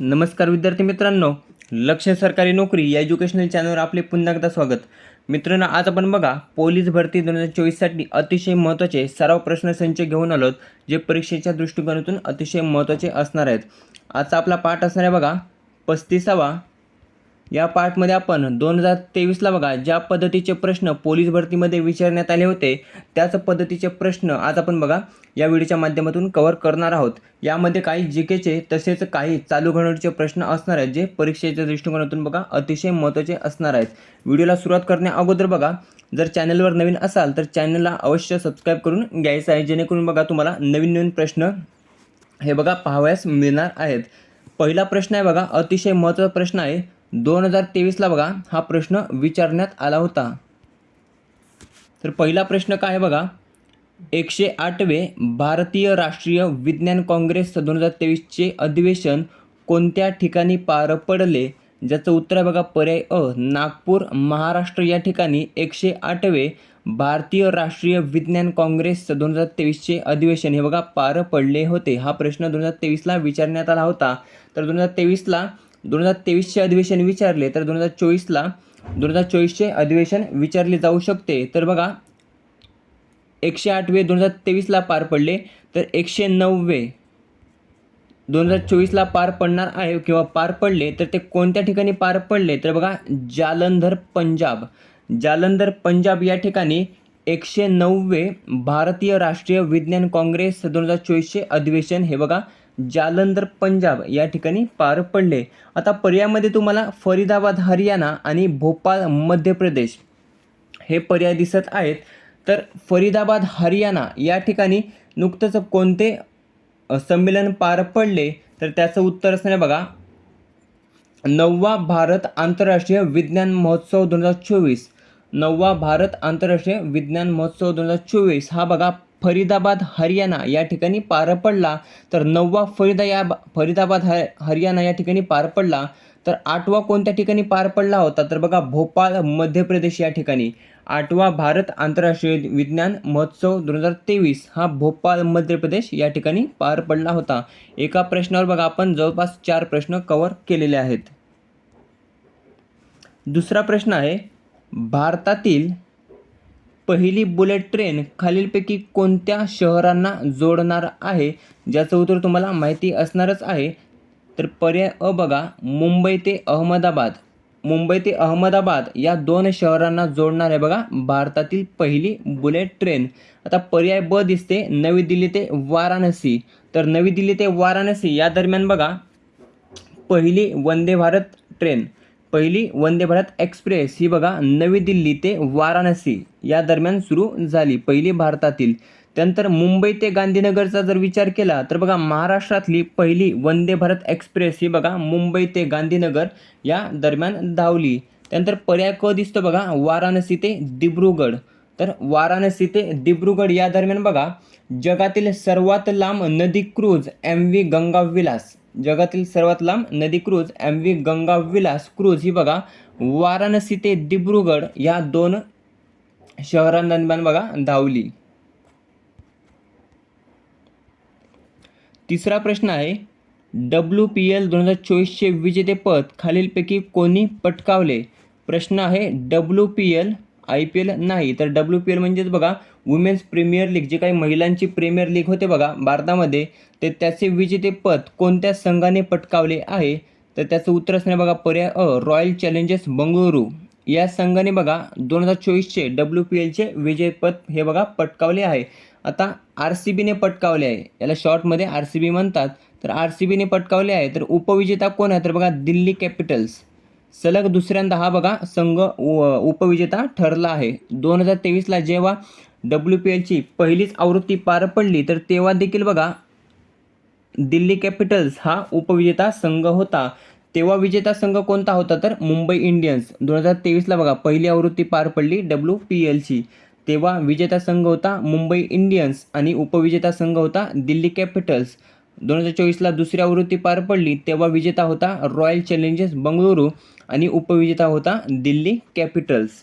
नमस्कार विद्यार्थी मित्रांनो लक्ष सरकारी नोकरी या एज्युकेशनल चॅनलवर आपले पुन्हा एकदा स्वागत. मित्रांनो आज आपण बघा पोलीस भरती दोन हजार चोवीससाठी अतिशय महत्त्वाचे सराव प्रश्नसंच घेऊन आलोत जे परीक्षेच्या दृष्टिकोनातून अतिशय महत्त्वाचे असणार आहेत. आजचा आपला पाठ असणार आहे बघा पस्तीसावा या पार्टमध्ये आपण दोन हजार तेवीसला बघा ज्या पद्धतीचे प्रश्न पोलीस भरतीमध्ये विचारण्यात आले होते त्याच पद्धतीचे प्रश्न आज आपण बघा या व्हिडिओच्या माध्यमातून कव्हर करणार आहोत. यामध्ये काही जी केचे तसेच काही चालू घडामोडीचे प्रश्न असणार आहेत जे परीक्षेच्या दृष्टिकोनातून बघा अतिशय महत्त्वाचे असणार आहेत. व्हिडिओला सुरुवात करण्या अगोदर बघा जर चॅनलवर नवीन असाल तर चॅनलला अवश्य सबस्क्राईब करून घ्यायचं आहे जेणेकरून बघा तुम्हाला नवीन नवीन प्रश्न हे बघा पाहावयास मिळणार आहेत. पहिला प्रश्न आहे बघा अतिशय महत्त्वाचा प्रश्न आहे दोन हजार तेवीसला बघा हा प्रश्न विचारण्यात आला होता. तर पहिला प्रश्न काय आहे बघा? एकशे आठवे भारतीय राष्ट्रीय विज्ञान काँग्रेस दोन हजार तेवीसचे अधिवेशन कोणत्या ठिकाणी पार पडले? ज्याचं उत्तर आहे बघा पर्याय अ नागपूर महाराष्ट्र. या ठिकाणी एकशे आठवे भारतीय राष्ट्रीय विज्ञान काँग्रेस दोन हजार तेवीसचे अधिवेशन हे बघा पार पडले होते. हा प्रश्न दोन हजार तेवीसला विचारण्यात आला होता. तर दोन हजार तेवीसला दोन हजार तेवीसचे अधिवेशन विचारले तर दोन हजार चोवीसला दोन हजार चोवीसचे अधिवेशन विचारले जाऊ शकते. तर बघा एकशे आठवे दोन हजार तेवीसला पार पडले तर एकशे नववे दोन हजार चोवीसला पार पडणार आहे किंवा पार पडले तर ते कोणत्या ठिकाणी पार पडले? तर बघा जालंधर पंजाब. जालंधर पंजाब या ठिकाणी एकशे नववे भारतीय राष्ट्रीय विज्ञान काँग्रेस दोन हजार चोवीसचे अधिवेशन हे बघा जालंधर पंजाब या ठिकाणी पार पडले. आता पर्यायामध्ये तुम्हाला फरीदाबाद हरियाणा आणि भोपाळ मध्य प्रदेश हे पर्याय दिसत आहेत. तर फरीदाबाद हरियाणा या ठिकाणी नुकतंच कोणते संमेलन पार पडले? तर त्याचं उत्तर असणार आहे बघा. नववा भारत आंतरराष्ट्रीय विज्ञान महोत्सव दोन हजार चोवीस. नववा भारत आंतरराष्ट्रीय विज्ञान महोत्सव दोन हजार चोवीस. हा बघा फरीदाबाद हरियाणा या ठिकाणी पार पडला तर नववा फरीदा या फरीदाबाद ह हरियाणा या ठिकाणी पार पडला तर आठवा कोणत्या ठिकाणी पार पडला होता? तर बघा भोपाळ मध्य प्रदेश या ठिकाणी. आठवा भारत आंतरराष्ट्रीय विज्ञान महोत्सव दोन हजार तेवीस हा भोपाळ मध्य प्रदेश या ठिकाणी पार पडला होता. एका प्रश्नावर बघा आपण जवळपास चार प्रश्न कवर केलेले आहेत. दुसरा प्रश्न आहे भारतातील पहिली बुलेट ट्रेन खालीलपैकी कोणत्या शहरांना जोडणार आहे? ज्याचं उत्तर तुम्हाला माहिती असणारच आहे. तर पर्याय अ बघा मुंबई ते अहमदाबाद. मुंबई ते अहमदाबाद या दोन शहरांना जोडणार आहे बघा भारतातील पहिली बुलेट ट्रेन आता पर्याय ब दिसते नवी दिल्ली ते वाराणसी. तर नवी दिल्ली ते वाराणसी या दरम्यान बघा पहिली वंदे भारत ट्रेन पहिली वंदे भारत एक्सप्रेस ही बघा नवी दिल्ली ते वाराणसी या दरम्यान सुरू झाली. पहिली भारतातील. त्यानंतर मुंबई ते गांधीनगरचा जर विचार केला तर बघा महाराष्ट्रातली पहिली वंदे भारत एक्सप्रेस ही बघा मुंबई ते गांधीनगर या दरम्यान धावली. त्यानंतर पर्याय क दिसतो बघा वाराणसी ते दिब्रुगड तर वाराणसी ते दिब्रुगड या दरम्यान बघा जगातील सर्वात लांब नदी cruise M V Ganga Vilas जगातील सर्वात लांब नदी cruise M V Ganga Vilas cruise ही बघा वाराणसी ते दिब्रुगड या दोन शहरांदरम्यान बघा धावली. तिसरा प्रश्न आहे डब्ल्यू पी एल दोन हजार चोवीसचे विजेतेपद खालीलपैकी कोणी पटकावले? प्रश्न आहे W P L I P L नाही तर डब्ल्यू पी एल म्हणजेच बघा वुमेन्स प्रीमियर लीग जे काही महिलांची प्रीमियर लीग होते बघा भारतामध्ये ते त्याचे विजेतेपद कोणत्या संघाने पटकावले आहे? तर त्याचं उत्तर असणार बघा पर्याय अ रॉयल चॅलेंजर्स बंगळुरू या संघाने बघा दोन हजार चोवीसचे डब्ल्यू पी एलचे विजेतेपद हे बघा पटकावले आहे. आता आर सी बीने पटकावले आहे. याला शॉर्टमध्ये आर सी बी म्हणतात. तर आर सी बीने पटकावले आहे. तर उपविजेता कोण आहे? तर बघा दिल्ली कॅपिटल्स. सलग दुसऱ्यांदा हा बघा संघ उ- उपविजेता ठरला आहे. दोन हजार तेवीसला जेव्हा डब्ल्यू पी एलची पहिलीच आवृत्ती पार पडली तर तेव्हा देखील बघा दिल्ली कॅपिटल्स हा उपविजेता संघ होता. तेव्हा विजेता संघ कोणता होता तर मुंबई इंडियन्स. दोन हजार तेवीसला बघा पहिली आवृत्ती पार पडली डब्ल्यू पी एलची तेव्हा विजेता संघ होता मुंबई इंडियन्स आणि उपविजेता संघ होता दिल्ली कॅपिटल्स. दोन हजार चोवीसला दुसरी आवृत्ती पार पडली तेव्हा विजेता होता रॉयल चॅलेंजर्स बंगळुरू. आणि उपविजेता होता दिल्ली कॅपिटल्स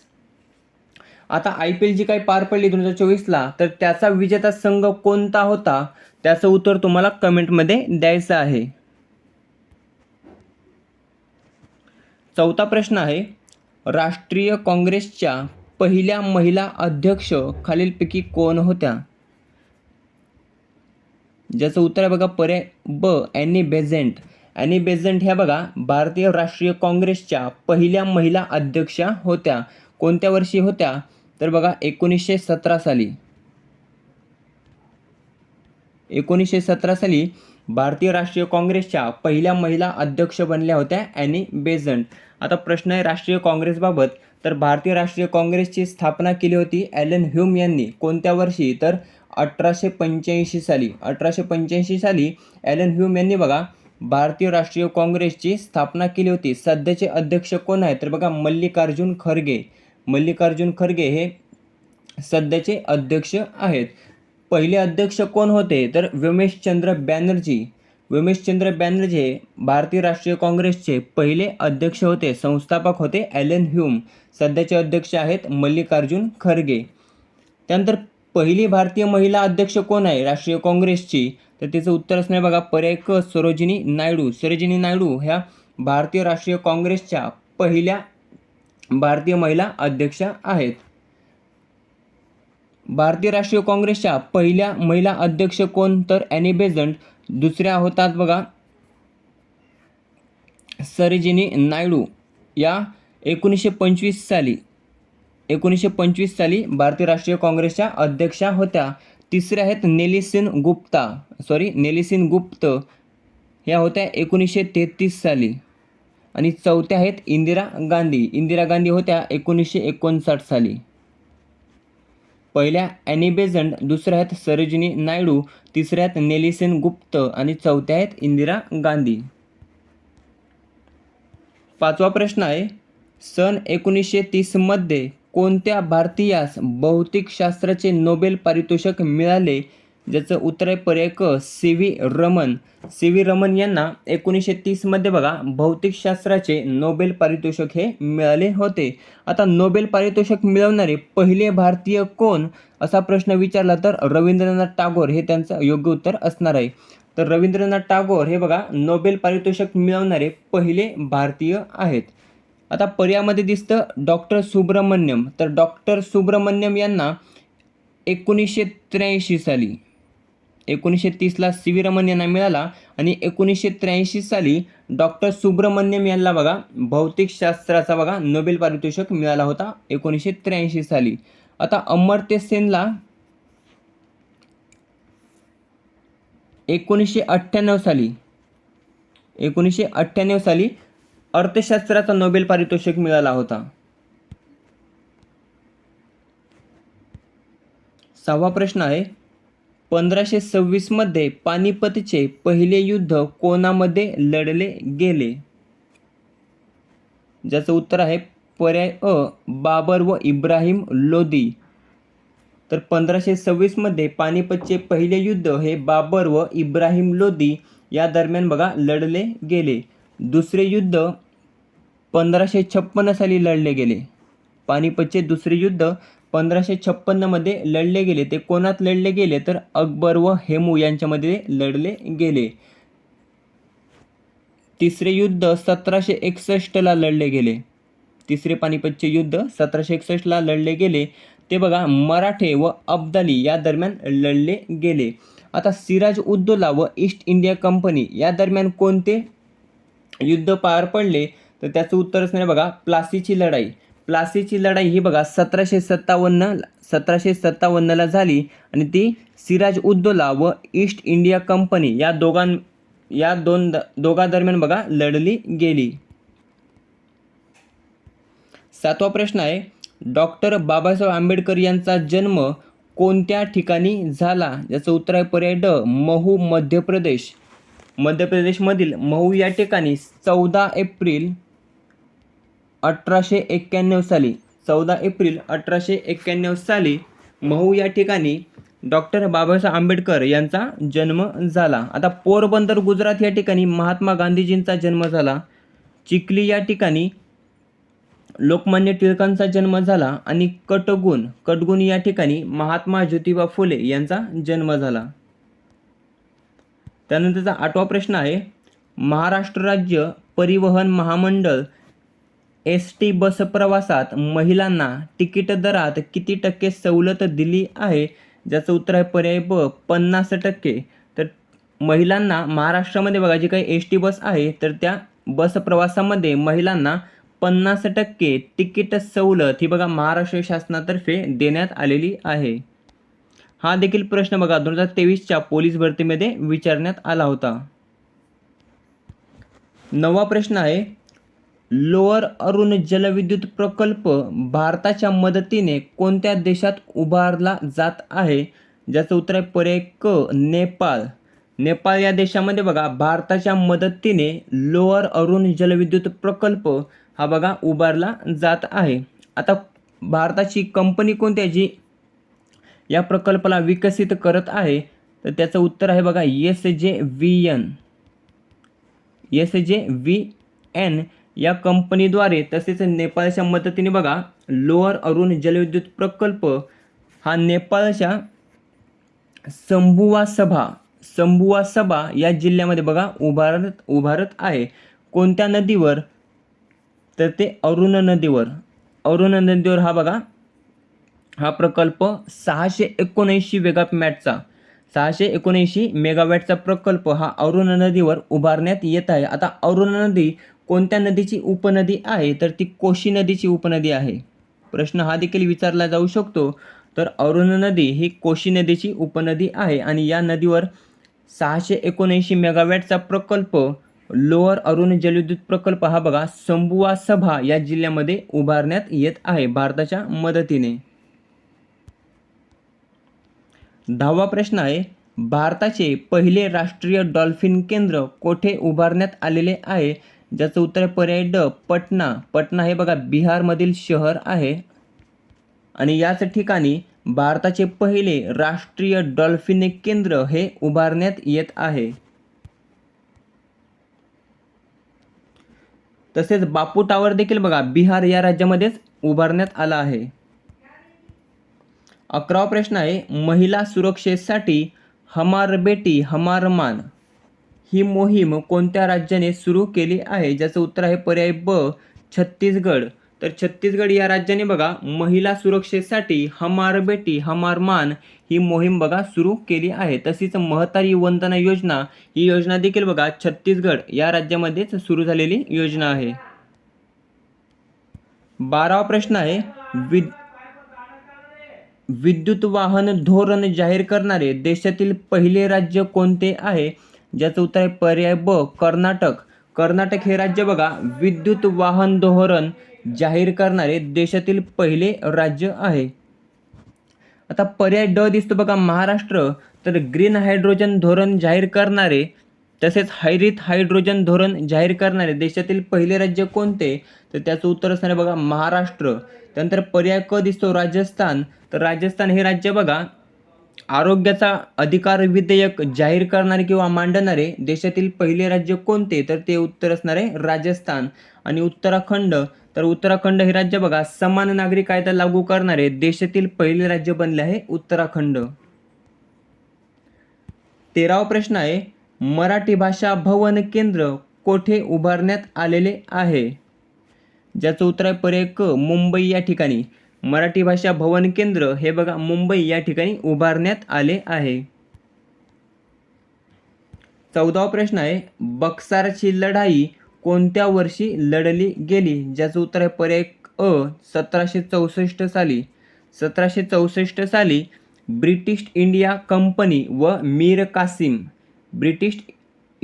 आता आय पी एल जी काही पार पडली दोन हजार चोवीसला तर त्याचा विजेता संघ कोणता होता? त्याचं उत्तर तुम्हाला कमेंटमध्ये द्यायचं आहे. चौथा प्रश्न आहे राष्ट्रीय काँग्रेसच्या पहिल्या महिला अध्यक्ष खालीलपैकी कोण होत्या? ज्याचं उत्तर आहे बघा पर्याय ब ॲनी बेझेंट. ॲनी बेझंट ह्या बघा भारतीय राष्ट्रीय काँग्रेसच्या पहिल्या महिला अध्यक्षा होत्या. कोणत्या वर्षी होत्या? तर बघा एकोणीसशे सतरा साली. एकोणीसशे सतरा साली भारतीय राष्ट्रीय काँग्रेसच्या पहिल्या महिला अध्यक्ष बनल्या होत्या ॲनी बेझंट. आता प्रश्न आहे राष्ट्रीय काँग्रेसबाबत तर भारतीय राष्ट्रीय काँग्रेसची स्थापना केली होती ॲलन ह्यूम यांनी. कोणत्या वर्षी? तर अठराशे पंच्याऐंशी साली. अठराशे पंच्याऐंशी साली ॲलन ह्यूम यांनी बघा भारतीय राष्ट्रीय काँग्रेसची स्थापना केली होती. सध्याचे अध्यक्ष कोण आहेत? तर बघा मल्लिकार्जुन खरगे. मल्लिकार्जुन खरगे हे सध्याचे अध्यक्ष आहेत. पहिले अध्यक्ष कोण होते? तर व्योमेशचंद्र बॅनर्जी. व्योमेशचंद्र बॅनर्जी हे भारतीय राष्ट्रीय काँग्रेसचे पहिले अध्यक्ष होते. संस्थापक होते ॲलन ह्यूम. सध्याचे अध्यक्ष आहेत मल्लिकार्जुन खरगे. त्यानंतर पहिली भारतीय महिला अध्यक्ष कोण आहे? राष्ट्रीय काँग्रेसची. तर त्याचं उत्तर असणार बघा पर्याय क सरोजिनी नायडू. सरोजिनी नायडू ह्या भारतीय राष्ट्रीय काँग्रेसच्या पहिल्या भारतीय महिला अध्यक्षा आहेत. भारतीय राष्ट्रीय काँग्रेसच्या पहिल्या महिला अध्यक्ष कोण? तर ॲनी बेझंट दुसऱ्या होतात बघा सरोजिनी नायडू. या एकोणीसशे पंचवीस साली एकोणीसशे पंचवीस साली भारतीय राष्ट्रीय काँग्रेसच्या अध्यक्षा होत्या. तिसऱ्या आहेत नेलिसिन गुप्ता. सॉरी नेलिसिन गुप्त. ह्या होत्या एकोणीसशे तेहतीस साली. आणि चौथ्या आहेत इंदिरा गांधी. इंदिरा गांधी होत्या एकोणीसशे एकोणसाठ साली. पहिल्या ॲनी बेझंट दुसऱ्या आहेत सरोजिनी नायडू तिसऱ्या आहेत नेलिसेन गुप्त आणि चौथ्या आहेत इंदिरा गांधी. पाचवा प्रश्न आहे सन एकोणीसशे तीसमध्ये कोणत्या भारतीयास भौतिकशास्त्राचे नोबेल पारितोषिक मिळाले? ज्याचं उत्तर आहे पर्याय क C V Raman. C V Raman यांना एकोणीसशे तीसमध्ये बघा भौतिकशास्त्राचे नोबेल पारितोषिक हे मिळाले होते. आता नोबेल पारितोषिक मिळवणारे पहिले भारतीय कोण? असा प्रश्न विचारला तर रवींद्रनाथ टागोर हे त्यांचं योग्य उत्तर असणार आहे. तर रवींद्रनाथ टागोर हे बघा नोबेल पारितोषिक मिळवणारे पहिले भारतीय आहेत. आता पर्यामध्ये दिसतं डॉक्टर सुब्रमण्यम. तर डॉक्टर सुब्रमण्यम यांना एकोणीसशे त्र्याऐंशी साली एकोणीसशे तीसला सी व्ही रमन यांना मिळाला आणि एकोणीसशे त्र्याऐंशी साली डॉक्टर सुब्रमण्यम यांना बघा भौतिकशास्त्राचा बघा नोबेल पारितोषिक मिळाला होता एकोणीसशे त्र्याऐंशी साली. आता अमर्त्य सेनला एकोणीसशे अठ्ठ्याण्णव साली एकोणीसशे अठ्ठ्याण्णव साली अर्थशास्त्राचा नोबेल पारितोषिक मिळाला होता. सहावा प्रश्न आहे पंधराशे सव्वीसमध्ये पानिपतचे पहिले युद्ध कोणामध्ये लढले गेले? ज्याचं उत्तर आहे पर्याय अ बाबर व इब्राहिम लोदी. तर पंधराशे सव्वीसमध्ये पानिपतचे पहिले युद्ध हे बाबर व इब्राहिम लोदी या दरम्यान बघा लढले गेले. दुसरे युद्ध पंधराशे छप्पन्न साली लढले गेले. पानिपतचे दुसरे युद्ध पंधराशे छप्पन्नमध्ये लढले गेले. ते कोणात लढले गेले? तर अकबर व हेमू यांच्यामध्ये लढले गेले. तिसरे युद्ध सतराशे एकसष्टला लढले गेले. तिसरे पानिपतचे युद्ध सतराशे एकसष्टला लढले गेले. ते बघा मराठे व अब्दाली या दरम्यान लढले गेले. आता सिराज उद्दौला व ईस्ट इंडिया कंपनी या दरम्यान कोणते युद्ध पार पडले? तर त्याचं उत्तर असणार बघा प्लासीची लढाई. प्लासीची लढाई ही बघा सतराशे सत्तावन्न सतराशे सत्तावन्नला झाली आणि ती सिराज उद्दोला व ईस्ट इंडिया कंपनी या दोघां या दोन द बघा लढली गेली. सातवा प्रश्न आहे डॉक्टर बाबासाहेब आंबेडकर यांचा जन्म कोणत्या ठिकाणी झाला? याचं उत्तर आहे पर्याय ड महू मध्य प्रदेश. मध्य प्रदेशमधील महू या ठिकाणी चौदा एप्रिल अठराशे एक्क्याण्णव साली चौदा एप्रिल अठराशे एक्क्याण्णव साली महू या ठिकाणी डॉक्टर बाबासाहेब आंबेडकर यांचा जन्म झाला. आता पोरबंदर गुजरात या ठिकाणी महात्मा गांधीजींचा जन्म झाला. चिखली या ठिकाणी लोकमान्य टिळकांचा जन्म झाला आणि कटगुण कटगुण या ठिकाणी महात्मा ज्योतिबा फुले यांचा जन्म झाला. त्यानंतरचा आठवा प्रश्न आहे महाराष्ट्र राज्य परिवहन महामंडळ एस टी बस प्रवासात महिलांना तिकीट दरात किती टक्के सवलत दिली आहे? ज्याचं उत्तर आहे पर्याय ब पन्नास टक्के. तर महिलांना महाराष्ट्रामध्ये बघा जी काही एस टी बस आहे तर त्या बस प्रवासामध्ये महिलांना पन्नास टक्के तिकीट सवलत ही बघा महाराष्ट्र शासनातर्फे देण्यात आलेली आहे. हा देखील प्रश्न बघा दोन हजार तेवीसच्या पोलीस भरतीमध्ये विचारण्यात आला होता. नवा प्रश्न आहे लोअर अरुण जलविद्युत प्रकल्प भारताच्या मदतीने कोणत्या देशात उभारला जात आहे? ज्याचं उत्तर आहे पर्याय क नेपाळ. नेपाळ या देशामध्ये बघा भारताच्या मदतीने लोअर अरुण जलविद्युत प्रकल्प हा बघा उभारला जात आहे. आता भारताची कंपनी कोणती आहे जी या प्रकल्पाला विकसित करत आहे? तर त्याचं उत्तर आहे बघा S J V N. S J V N या कंपनीद्वारे तसेच नेपाळच्या मदतीने बघा लोअर अरुण जलविद्युत प्रकल्प हा नेपाळच्या संभुवा सभा संभुवा सभा या जिल्ह्यामध्ये बघा उभारत उभारत आहे. कोणत्या नदीवर? तर ते अरुण नदीवर. अरुण नदीवर हा बघा हा प्रकल्प सहाशे एकोणऐंशी मेगामॅटचा सहाशे एकोणऐंशी मेगावॅटचा प्रकल्प हा अरुण नदीवर उभारण्यात येत आहे. आता अरुण नदी कोणत्या नदीची उपनदी आहे? तर ती कोशी नदीची उपनदी आहे. प्रश्न हा देखील विचारला जाऊ शकतो. तर अरुण नदी ही कोशी नदीची उपनदी आहे आणि या नदीवर सहाशे एकोणऐंशी मेगावॅटचा प्रकल्प लोअर अरुण जलविद्युत प्रकल्प हा बघा संबुवा सभा या जिल्ह्यामध्ये उभारण्यात येत आहे भारताच्या मदतीने. दहावा प्रश्न आहे भारताचे पहिले राष्ट्रीय डॉल्फिन केंद्र कोठे उभारण्यात आलेले आहे? ज्याचं उत्तर आहे पर्याय ड पटना. पटना हे बघा बिहारमधील शहर आहे. आणि याच ठिकाणी भारताचे पहिले राष्ट्रीय डॉल्फिन केंद्र हे उभारण्यात येत आहे. तसेच बापू टावर देखील बघा बिहार या राज्यामध्येच उभारण्यात आला आहे. अकरावा प्रश्न आहे महिला सुरक्षेसाठी हमार बेटी हमार मान. ही मोहीम कोणत्या राज्याने सुरू केली आहे? ज्याचं उत्तर आहे पर्याय ब छत्तीसगड. तर छत्तीसगड या राज्याने बघा महिला सुरक्षेसाठी हमार बेटी हमार मान ही मोहीम बघा सुरू केली आहे. तशीच महतारी वंदना योजना ही योजना देखील बघा छत्तीसगड या राज्यामध्येच सुरू झालेली योजना आहे. बारावा प्रश्न आहे विद विद्युत वाहन धोरण जाहीर करणारे देशातील पहिले राज्य कोणते आहे? ज्याचं उत्तर आहे पर्याय ब कर्नाटक. कर्नाटक हे राज्य बघा विद्युत वाहन धोरण जाहीर करणारे देशातील पहिले राज्य आहे. आता पर्याय ड दिसतो बघा महाराष्ट्र. तर ग्रीन हायड्रोजन धोरण जाहीर करणारे तसेच हरित हायड्रोजन धोरण जाहीर करणारे देशातील पहिले राज्य कोणते? तर त्याचं उत्तर असणार आहे बघा महाराष्ट्र. त्यानंतर पर्याय क दिसतो राजस्थान. तर राजस्थान हे राज्य बघा आरोग्याचा अधिकार विधेयक जाहीर करणारे किंवा मांडणारे देशातील पहिले राज्य कोणते? तर ते उत्तर असणार आहे राजस्थान. आणि उत्तराखंड तर उत्तराखंड हे राज्य बघा समान नागरी कायदा लागू करणारे देशातील पहिले राज्य बनले आहे उत्तराखंड. तेरावा प्रश्न आहे मराठी भाषा भवन केंद्र कोठे उभारण्यात आलेले आहे? ज्याचं उत्तर आहे पर्याय क मुंबई या ठिकाणी. मराठी भाषा भवन केंद्र हे बघा मुंबई या ठिकाणी उभारण्यात आले आहे. चौदावा प्रश्न आहे बक्सारची लढाई कोणत्या वर्षी लढली गेली? ज्याचं उत्तर आहे पर्याय अ सतराशे चौसष्ट साली. सतराशे चौसष्ट साली ब्रिटिश इंडिया कंपनी व Mir Qasim. British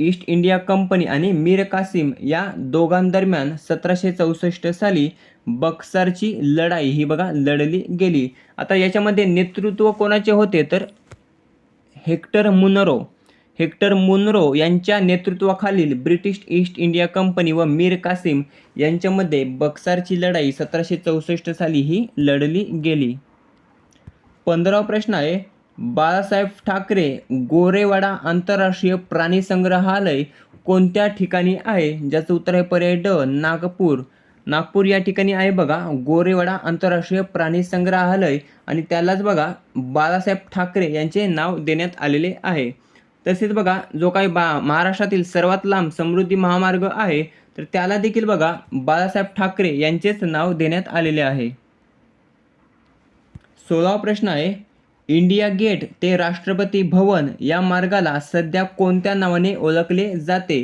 East India company आणि मीर कासिम या दोघांदरम्यान सतराशे चौसष्ट साली बक्सरची लढाई ही बघा लढली गेली. आता याच्यामध्ये नेतृत्व कोणाचे होते? तर हेक्टर मुनरो. हेक्टर मुनरो यांच्या नेतृत्वाखालील ब्रिटिश ईस्ट इंडिया कंपनी व मीर कासिम यांच्यामध्ये बक्सारची लढाई सतराशे चौसष्ट साली ही लढली गेली. पंधरावा प्रश्न आहे बाळासाहेब ठाकरे गोरेवाडा आंतरराष्ट्रीय प्राणी संग्रहालय कोणत्या ठिकाणी आहे? ज्याचं उत्तर आहे पर्याय ड नागपूर. नागपूर या ठिकाणी आहे बघा गोरेवाडा आंतरराष्ट्रीय प्राणी संग्रहालय. आणि त्यालाच बघा बाळासाहेब ठाकरे यांचे नाव देण्यात आलेले आहे. तसेच बघा जो काही बा महाराष्ट्रातील सर्वात लांब समृद्धी महामार्ग आहे तर त्याला देखील बघा बाळासाहेब ठाकरे यांचेच नाव देण्यात आलेले आहे. सोळावा प्रश्न आहे इंडिया गेट ते राष्ट्रपती भवन या मार्गाला सध्या कोणत्या नावाने ओळखले जाते?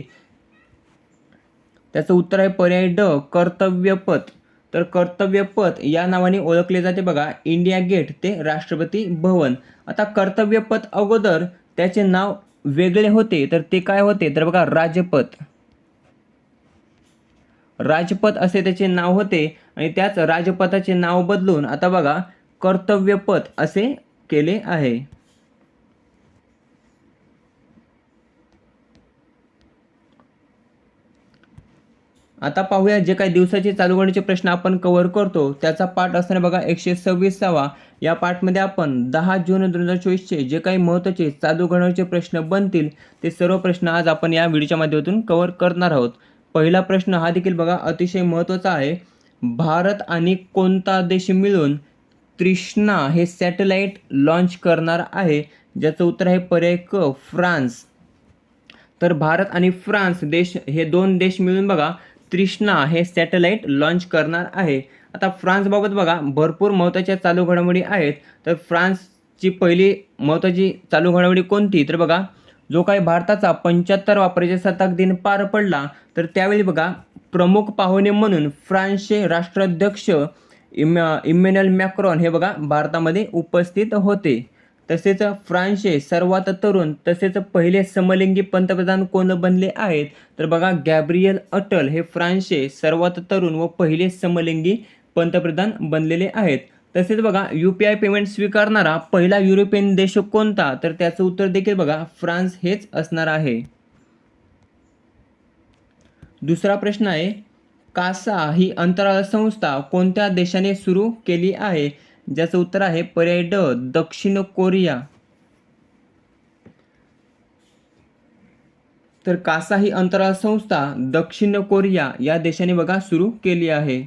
त्याचं उत्तर आहे पर्याय ड कर्तव्यपथ तर कर्तव्यपथ या नावाने ओळखले जाते बघा इंडिया गेट ते राष्ट्रपती भवन. आता कर्तव्यपथ अगोदर त्याचे नाव वेगळे होते तर ते काय होते? तर बघा राजपथ. राजपथ असे त्याचे नाव होते आणि त्याच राजपथाचे नाव बदलून आता बघा कर्तव्यपथ असे केले आहे. आता पाहूया जे काही दिवसाचे चालूघडीचे प्रश्न आपण कव्हर करतो त्याचा पाठ असताना बघा एकशे सव्वीसावा. या पाठमध्ये आपण दहा जून दोन हजार चोवीसचे जे काही महत्त्वाचे चालू प्रश्न बनतील ते सर्व प्रश्न आज आपण या व्हिडिओच्या माध्यमातून कव्हर करणार आहोत. पहिला प्रश्न हा देखील बघा अतिशय महत्त्वाचा आहे. भारत आणि कोणता देश मिळून त्रिष्णा हे सॅटेलाईट लॉन्च करणार आहे ज्याचं उत्तर आहे पर्याय क फ्रान्स. तर भारत आणि फ्रान्स देश हे दोन देश मिळून बघा त्रिष्णा हे सॅटेलाईट लॉन्च करणार आहे. आता फ्रान्सबाबत बघा भरपूर महत्त्वाच्या चालू घडामोडी आहेत. तर फ्रान्सची पहिली महत्त्वाची चालू घडामोडी कोणती? तर बघा जो काही भारताचा पंच्याहत्तरवा प्रजासत्ताक दिन पार पडला तर त्यावेळी बघा प्रमुख पाहुणे म्हणून फ्रान्सचे राष्ट्राध्यक्ष इम इम्युनल मॅक्रॉन हे बघा भारतामध्ये उपस्थित होते. तसेच फ्रान्सचे सर्वात तरुण तसेच पहिले समलिंगी पंतप्रधान कोण बनले आहेत? तर बघा गॅब्रियल अटल हे फ्रान्सचे सर्वात तरुण व पहिले समलिंगी पंतप्रधान बनलेले आहेत. तसेच बघा यू पी आय पेमेंट स्वीकारणारा पहिला युरोपियन देश कोणता? तर त्याचं उत्तर देखील बघा फ्रान्स हेच असणार आहे. दुसरा प्रश्न आहे कासा ही अंतराळ संस्था कोणत्या देशाने सुरू केली आहे? ज्याचं उत्तर आहे पर्याय ड दक्षिण कोरिया. तर कासा ही अंतराळ संस्था दक्षिण कोरिया या देशाने बघा सुरू केली आहे.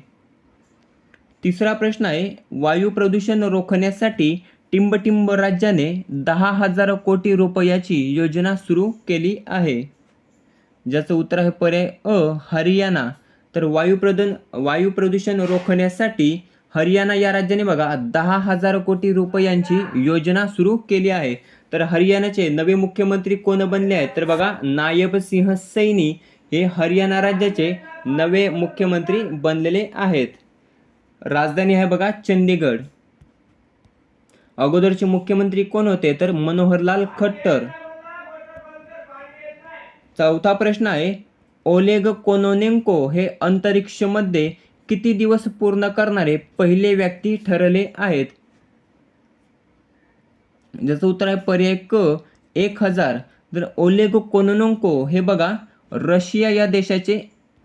तिसरा प्रश्न आहे वायू प्रदूषण रोखण्यासाठी टिंबटिंब राज्याने दहा हजार कोटी रुपयाची योजना सुरू केली आहे. ज्याचं उत्तर आहे पर्याय अ हरियाणा. तर वायुप्रदन वायू प्रदूषण रोखण्यासाठी हरियाणा या राज्याने बघा दहा हजार कोटी रुपयांची योजना सुरू केली आहे. तर हरियाणाचे नवे मुख्यमंत्री कोण बनले आहेत? तर बघा नायब सिंह सैनी हे हरियाणा राज्याचे नवे मुख्यमंत्री बनलेले आहेत. राजधानी आहे बघा चंदीगड अगोदरचे मुख्यमंत्री कोण होते? तर मनोहरलाल खट्टर. चौथा प्रश्न आहे ओलेग कोनोनेंको हे अंतरिक्षमध्ये किती दिवस पूर्ण करणारे पहिले व्यक्ती ठरले आहेत? ज्याचं उत्तर आहे पर्याय क एक हजार. तर ओलेग कोनोनेंको हे बघा रशिया या देशाचे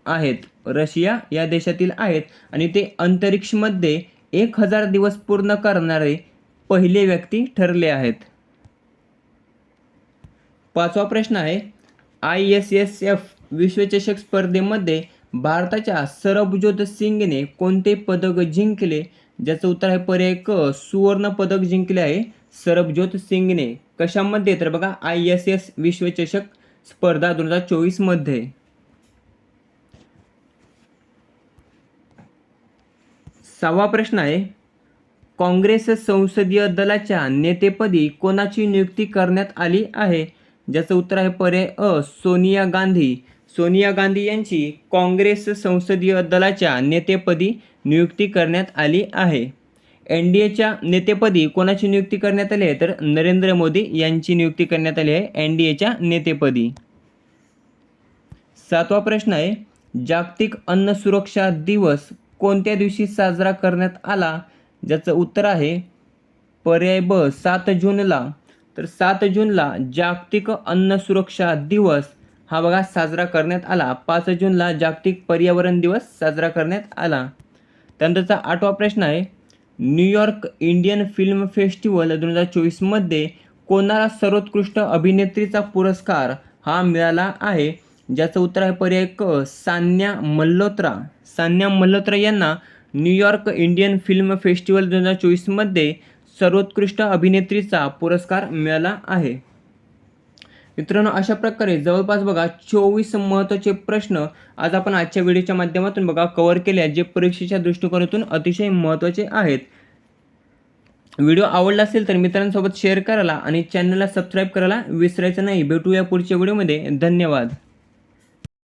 आहेत. रशिया या देशातील आहेत. आणि ते अंतरिक्षमध्ये एक हजार दिवस पूर्ण करणारे पहिले व्यक्ती ठरले आहेत. पाचवा प्रश्न आहे आय एस एस एफ विश्वचषक स्पर्धेमध्ये भारताच्या सरबजोत सिंगने कोणते पदक जिंकले? ज्याचं उत्तर आहे पर्याय क सुवर्ण पदक जिंकले आहे सरबजोत सिंगने. कशामध्ये? तर बघा आय एस एस विश्वचषक स्पर्धा दोन हजार चोवीसमध्ये सहावा प्रश्न आहे. काँग्रेस संसदीय दलाच्या नेतेपदी कोणाची नियुक्ती करण्यात आली आहे? ज्याचं उत्तर आहे पर्याय अ सोनिया गांधी. सोनिया गांधी यांची काँग्रेस संसदीय दलाच्या नेतेपदी नियुक्ती करण्यात आली आहे. एन डी एच्या नेतेपदी कोणाची नियुक्ती करण्यात आली आहे? तर नरेंद्र मोदी यांची नियुक्ती करण्यात आली आहे एन डी एच्या नेतेपदी. सातवा प्रश्न आहे जागतिक अन्न सुरक्षा दिवस कोणत्या दिवशी साजरा करण्यात आला? ज्याचं उत्तर आहे पर्याय ब सात जूनला. तर सात जूनला जागतिक अन्न सुरक्षा दिवस हा बघा साजरा करण्यात आला. पाच जूनला जागतिक पर्यावरण दिवस साजरा करण्यात आला. त्यानंतरचा आठवा प्रश्न आहे न्यूयॉर्क इंडियन फिल्म फेस्टिवल दोन हजार चोवीसमध्ये कोणाला सर्वोत्कृष्ट अभिनेत्रीचा पुरस्कार हा मिळाला आहे? ज्याचं उत्तर आहे पर्याय क सान्या मल्होत्रा. सान्या मल्होत्रा यांना न्यूयॉर्क इंडियन फिल्म फेस्टिवल दोन हजार चोवीसमध्ये सर्वोत्कृष्ट अभिनेत्रीचा पुरस्कार मिळाला आहे. मित्रांनो अशा प्रकारे जवळपास बघा चोवीस महत्त्वाचे प्रश्न आज आपण आजच्या व्हिडिओच्या माध्यमातून बघा कव्हर केले आहेत जे परीक्षेच्या दृष्टिकोनातून अतिशय महत्त्वाचे आहेत. व्हिडिओ आवडला असेल तर मित्रांसोबत शेअर करायला आणि चॅनलला सबस्क्राईब करायला विसरायचं नाही. भेटूया पुढच्या व्हिडिओमध्ये. धन्यवाद.